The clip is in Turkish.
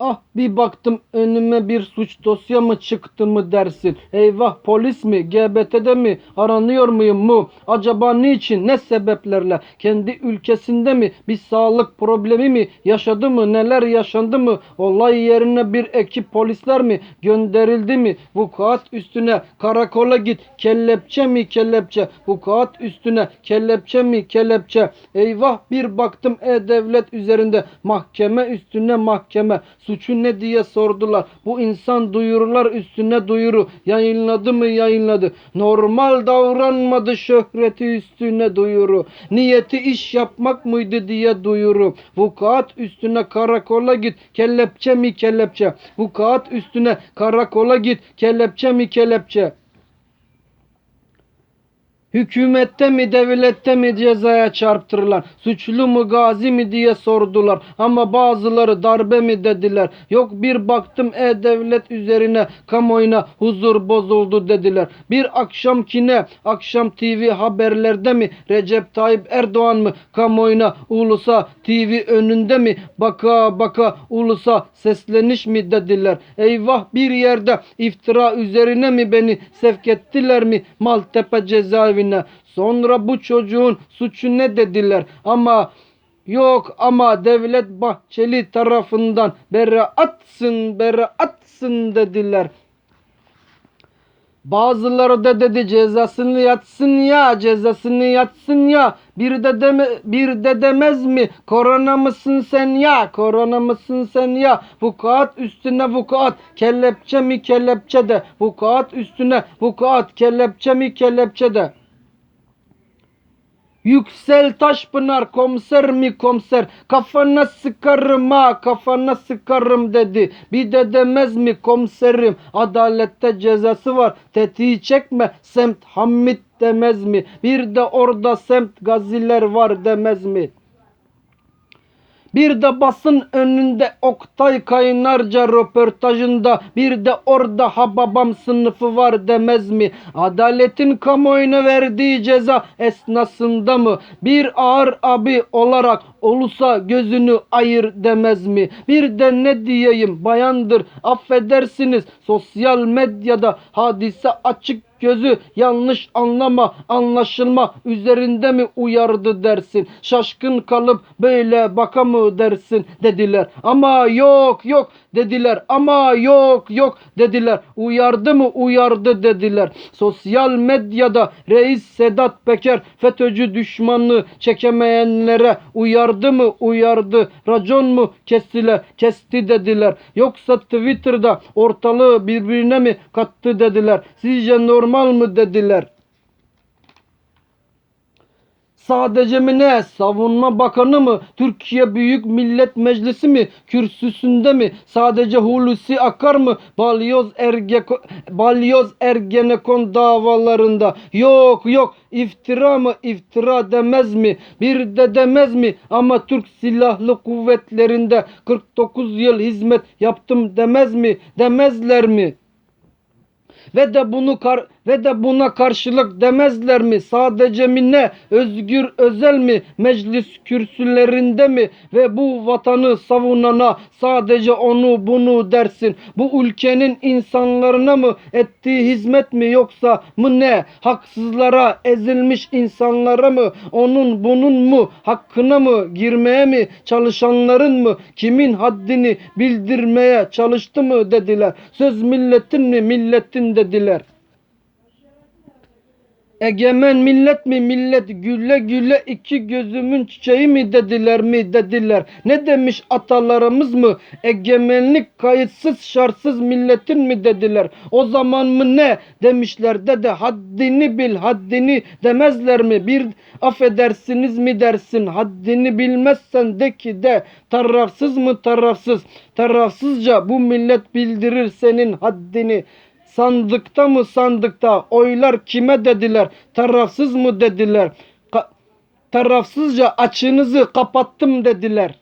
Ah bir baktım önüme bir suç dosya mı çıktı mı dersin? Eyvah polis mi? GBT'de mi? Aranıyor muyum mu? Acaba niçin? Ne sebeplerle? Kendi ülkesinde mi? Bir sağlık problemi mi? Yaşadı mı? Neler yaşandı mı? Olay yerine bir ekip polisler mi? Gönderildi mi? Vukuat üstüne karakola git. Kelepçe mi kelepçe? Vukuat üstüne kelepçe mi kelepçe? Eyvah bir baktım e-devlet üzerinde mahkeme üstüne mahkeme. Suçu ne diye sordular. Bu insan duyurular üstüne duyuru. Yayınladı mı yayınladı. Normal davranmadı şöhreti üstüne duyuru. Niyeti iş yapmak mıydı diye duyuru. Vukuat üstüne karakola git. Kelepçe mi kelepçe. Vukuat üstüne karakola git. Kelepçe mi kelepçe. Hükümette mi devlette mi cezaya çarptırılan suçlu mu gazi mi diye sordular. Ama bazıları darbe mi dediler? Yok bir baktım e-devlet üzerine kamuoyuna huzur bozuldu dediler. Bir akşamkine akşam TV haberlerde mi? Recep Tayyip Erdoğan mı? Kamuoyuna ulusa TV önünde mi? Baka baka ulusa sesleniş mi dediler? Eyvah bir yerde iftira üzerine mi beni sevk ettiler mi? Maltepe cezaevine sonra bu çocuğun suçu ne dediler? Ama Yok ama Devlet Bahçeli tarafından beraatsın beraatsın dediler. Bazıları da dedi cezasını yatsın ya cezasını yatsın ya. Bir de deme, bir de demez mi? Korona mısın sen ya? Korona mısın sen ya? Vukuat üstüne vukuat kelepçe mi kelepçe de. Vukuat üstüne vukuat kelepçe mi kelepçe de Yüksel Taşpınar komiser mi komiser kafana sıkarım ha kafana sıkarım dedi. Bir de demez mi komiserim adalette cezası var tetiği çekme semt Hamit demez mi? Bir de orada semt gaziler var demez mi? Bir de basın önünde Oktay Kaynarca röportajında bir de orada Hababam sınıfı var demez mi? Adaletin kamuoyuna verdiği ceza esnasında mı? Bir ağır abi olarak olursa gözünü ayır demez mi? Bir de ne diyeyim bayandır affedersiniz sosyal medyada hadise açık gözü yanlış anlama anlaşılma üzerinde mi uyardı dersin? Şaşkın kalıp böyle baka mı dersin dediler. Ama yok yok dediler. Ama yok yok dediler. Uyardı mı? Uyardı dediler. Sosyal medyada reis Sedat Peker FETÖ'cü düşmanlığı çekemeyenlere uyardı mı? Uyardı. Racon mu? Kestiler kesti dediler. Yoksa Twitter'da ortalığı birbirine mi kattı dediler. Sizce normal mı dediler Sadece mi ne? Savunma Bakanı mı? Türkiye Büyük Millet Meclisi mi? Kürsüsünde mi? Sadece Hulusi Akar mı? Balyoz, Ergeko, Balyoz Ergenekon davalarında. Yok yok iftira mı? İftira demez mi? Bir de demez mi? Ama Türk Silahlı Kuvvetlerinde 49 yıl hizmet yaptım demez mi? Demezler mi? ve de bunu kar ve de buna karşılık demezler mi? Sadece mi ne? Özgür özel mi? Meclis kürsülerinde mi? Ve bu vatanı savunana sadece onu bunu dersin. Bu ülkenin insanlarına mı ettiği hizmet mi yoksa mı ne? Haksızlara, ezilmiş insanlara mı? Onun bunun mu? Hakkına mı? Girmeye mi? Çalışanların mı? Kimin haddini bildirmeye çalıştı mı dediler. Söz milletin mi? Milletin dediler. Egemen millet mi millet gülle gülle iki gözümün çiçeği mi dediler mi dediler. Ne demiş atalarımız mı egemenlik kayıtsız şartsız milletin mi dediler. O zaman mı ne demişler dede haddini bil haddini demezler mi. Bir affedersiniz mi dersin haddini bilmezsen de ki de tarafsız mı tarafsız. Tarafsızca bu millet bildirir senin haddini. Sandıkta mı sandıkta? Oylar kime dediler? Tarafsız mı dediler? Ka- tarafsızca açınızı kapattım dediler.